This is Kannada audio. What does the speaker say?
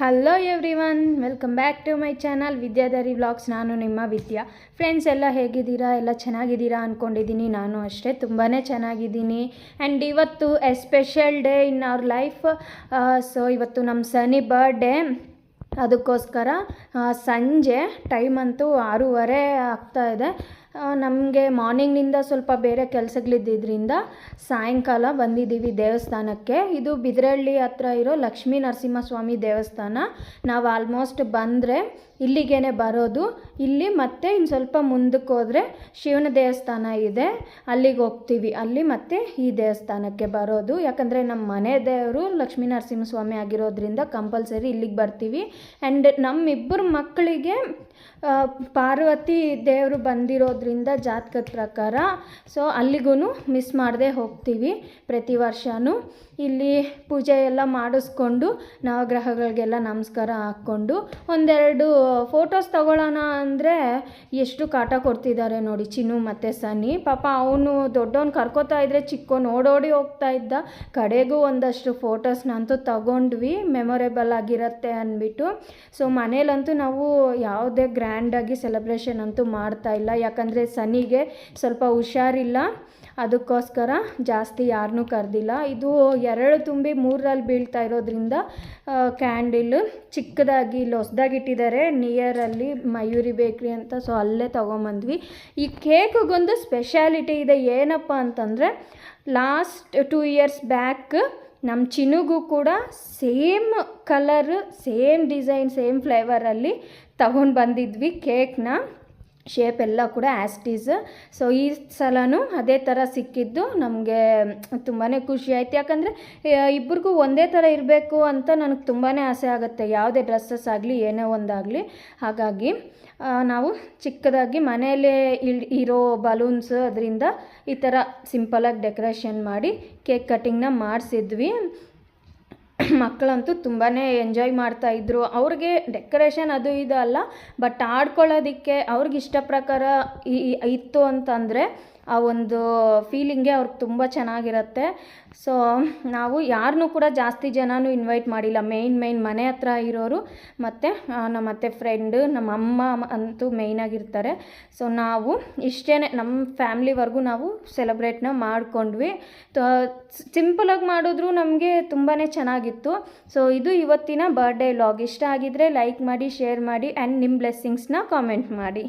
Hello everyone welcome back to my channel Vidyadhari vlogs ನಾನು ನಿಮ್ಮ ವಿದ್ಯಾ. ಫ್ರೆಂಡ್ಸ್ ಎಲ್ಲ ಹೇಗಿದ್ದೀರಾ? ಎಲ್ಲ ಚೆನ್ನಾಗಿದ್ದೀರಾ ಅಂದ್ಕೊಂಡಿದ್ದೀನಿ ನಾನು ಅಷ್ಟೇ ತುಂಬಾ ಚೆನ್ನಾಗಿದ್ದೀನಿ. ಆ್ಯಂಡ್ ಇವತ್ತು special day in our life so ಇವತ್ತು ನಮ್ಮ ಸನಿ ಬರ್ಡೇ ಅದಕ್ಕೋಸ್ಕರ ಸಂಜೆ ಟೈಮ್ ಅಂತೂ ಆರೂವರೆ ಆಗ್ತಾ ಇದೆ. ನಮಗೆ ಮಾರ್ನಿಂಗ್ನಿಂದ ಸ್ವಲ್ಪ ಬೇರೆ ಕೆಲಸಗಳಿದ್ದಿದ್ದರಿಂದ ಸಾಯಂಕಾಲ ಬಂದಿದ್ದೀವಿ ದೇವಸ್ಥಾನಕ್ಕೆ. ಇದು ಬಿದ್ರಹಳ್ಳಿ ಹತ್ರ ಇರೋ ಲಕ್ಷ್ಮೀ ನರಸಿಂಹಸ್ವಾಮಿ ದೇವಸ್ಥಾನ. ನಾವು ಆಲ್ಮೋಸ್ಟ್ ಬಂದರೆ ಇಲ್ಲಿಗೇನೆ ಬರೋದು. ಇಲ್ಲಿ ಮತ್ತೆ ಇನ್ನು ಸ್ವಲ್ಪ ಮುಂದಕ್ಕೆ ಹೋದರೆ ಶಿವನ ದೇವಸ್ಥಾನ ಇದೆ. ಅಲ್ಲಿಗೆ ಹೋಗ್ತೀವಿ. ಅಲ್ಲಿ ಮತ್ತೆ ಈ ದೇವಸ್ಥಾನಕ್ಕೆ ಬರೋದು. ಯಾಕಂದರೆ ನಮ್ಮ ಮನೆ ದೇವರು ಲಕ್ಷ್ಮೀ ನರಸಿಂಹಸ್ವಾಮಿ ಆಗಿರೋದ್ರಿಂದ ಕಂಪಲ್ಸರಿ ಇಲ್ಲಿಗೆ ಬರ್ತೀವಿ. ಆ್ಯಂಡ್ ನಮ್ಮಿಬ್ಬರು ಮಕ್ಕಳಿಗೆ ಪಾರ್ವತಿ ದೇವರು ಬಂದಿರೋದ್ರಿಂದ ಜಾತಕದ ಪ್ರಕಾರ. ಸೊ ಅಲ್ಲಿಗೂ ಮಿಸ್ ಮಾಡದೆ ಹೋಗ್ತೀವಿ ಪ್ರತಿ ವರ್ಷವೂ ಇಲ್ಲಿ ಪೂಜೆ ಎಲ್ಲ ಮಾಡಿಸ್ಕೊಂಡು ನವಗ್ರಹಗಳಿಗೆಲ್ಲ ನಮಸ್ಕಾರ ಹಾಕ್ಕೊಂಡು ಒಂದೆರಡು ಫೋಟೋಸ್ ತಗೊಳ್ಳೋಣ ಅಂದರೆ ಎಷ್ಟು ಕಾಟ ಕೊಡ್ತಿದ್ದಾರೆ ನೋಡಿ, ಚಿನ್ನು ಮತ್ತು ಸನ್ನಿ. ಪಾಪ ಅವನು ದೊಡ್ಡವನು ಕರ್ಕೋತಾ ಇದ್ದರೆ ಚಿಕ್ಕವನು ಓಡೋಡಿ ಹೋಗ್ತಾ ಇದ್ದ. ಕಡೆಗೂ ಒಂದಷ್ಟು ಫೋಟೋಸ್ನಂತೂ ತಗೊಂಡ್ವಿ ಮೆಮೊರೇಬಲ್ ಆಗಿರುತ್ತೆ ಅಂದ್ಬಿಟ್ಟು. ಸೊ ಮನೇಲಂತೂ ನಾವು ಯಾವುದೇ ಗ್ರ್ಯಾಂಡಾಗಿ ಸೆಲೆಬ್ರೇಷನ್ ಅಂತೂ ಮಾಡ್ತಾ ಇಲ್ಲ. ಯಾಕಂದರೆ ಸನಿಗೆ ಸ್ವಲ್ಪ ಹುಷಾರಿಲ್ಲ. ಅದಕ್ಕೋಸ್ಕರ ಜಾಸ್ತಿ ಯಾರನ್ನೂ ಕರೆದಿಲ್ಲ. ಇದು ಎರಡು ತುಂಬಿ ಮೂರರಲ್ಲಿ ಬೀಳ್ತಾ ಇರೋದ್ರಿಂದ ಕ್ಯಾಂಡಿಲ್ ಚಿಕ್ಕದಾಗಿ ಇಲ್ಲಿ ಹೊಸ್ದಾಗಿ ಇಟ್ಟಿದ್ದಾರೆ ನಿಯರಲ್ಲಿ ಮಯೂರಿ ಬೇಕ್ರಿ ಅಂತ ಸೊ ಅಲ್ಲೇ ತೊಗೊಂಬಂದ್ವಿ. ಈ ಕೇಕ್ಗೊಂದು ಸ್ಪೆಷಾಲಿಟಿ ಇದೆ. ಏನಪ್ಪ ಅಂತಂದರೆ ಲಾಸ್ಟ್ ಟೂ ಇಯರ್ಸ್ ಬ್ಯಾಕ್ ನಮ್ಮ ಚಿನುಗೂ ಕೂಡ same colour same design same ಫ್ಲೇವರಲ್ಲಿ ತಗೊಂಡು ಬಂದಿದ್ವಿ ಕೇಕ್ನ ಶೇಪ್ ಎಲ್ಲ ಕೂಡ ಆ್ಯಸ್ಟೀಸ್ ಸೊ ಈ ಸಲನೂ ಅದೇ ಥರ ಸಿಕ್ಕಿದ್ದು ನಮಗೆ ತುಂಬಾ ಖುಷಿ ಆಯಿತು. ಯಾಕಂದರೆ ಇಬ್ಬರಿಗೂ ಒಂದೇ ಥರ ಇರಬೇಕು ಅಂತ ನನಗೆ ತುಂಬಾ ಆಸೆ ಆಗುತ್ತೆ. ಯಾವುದೇ ಡ್ರೆಸ್ಸಸ್ ಆಗಲಿ, ಏನೇ ಒಂದಾಗಲಿ. ಹಾಗಾಗಿ ನಾವು ಚಿಕ್ಕದಾಗಿ ಮನೆಯಲ್ಲೇ ಇರೋ ಬಲೂನ್ಸ್ ಅದರಿಂದ ಈ ಥರ ಸಿಂಪಲಾಗಿ ಡೆಕೋರೇಷನ್ ಮಾಡಿ ಕೇಕ್ ಕಟ್ಟಿಂಗ್ನ ಮಾಡಿಸಿದ್ವಿ. ಮಕ್ಕಳಂತೂ ತುಂಬಾ ಎಂಜಾಯ್ ಮಾಡ್ತಾ ಇದ್ರು. ಅವ್ರಿಗೆ ಡೆಕೋರೇಷನ್ ಅದು ಇದು ಅಲ್ಲ ಬಟ್ ಆಡ್ಕೊಳ್ಳೋದಕ್ಕೆ ಅವ್ರಿಗೆ ಇಷ್ಟ ಪ್ರಕಾರ ಇತ್ತು ಅಂತಂದರೆ ಆ ಒಂದು ಫೀಲಿಂಗೇ ಅವ್ರಿಗೆ ತುಂಬ ಚೆನ್ನಾಗಿರುತ್ತೆ. ಸೊ ನಾವು ಯಾರನ್ನೂ ಕೂಡ ಜಾಸ್ತಿ ಜನನೂ ಇನ್ವೈಟ್ ಮಾಡಿಲ್ಲ. ಮೇಯ್ನ್ ಮೇಯ್ನ್ ಮನೆ ಹತ್ರ ಇರೋರು ಮತ್ತು ನಮ್ಮ ಅತ್ತೆ ಫ್ರೆಂಡ್ ನಮ್ಮ ಅಮ್ಮ ಅಂತೂ ಮೇಯ್ನಾಗಿರ್ತಾರೆ ಸೊ ನಾವು ಇಷ್ಟೇ ನಮ್ಮ ಫ್ಯಾಮ್ಲಿವರೆಗೂ ನಾವು ಸೆಲೆಬ್ರೇಟ್ನ ಮಾಡ್ಕೊಂಡ್ವಿ. ಸಿಂಪಲಾಗಿ ಮಾಡಿದ್ರು ನಮಗೆ ತುಂಬಾ ಚೆನ್ನಾಗಿತ್ತು. ಸೊ ಇದು ಇವತ್ತಿನ ಬರ್ಡೇ ಲಾಗ್ ಇಷ್ಟ ಆಗಿದ್ರೆ ಲೈಕ್ ಮಾಡಿ ಶೇರ್ ಮಾಡಿ ಆ್ಯಂಡ್ ನಿಮ್ಮ ಬ್ಲೆಸ್ಸಿಂಗ್ಸ್ನ ಕಾಮೆಂಟ್ ಮಾಡಿ.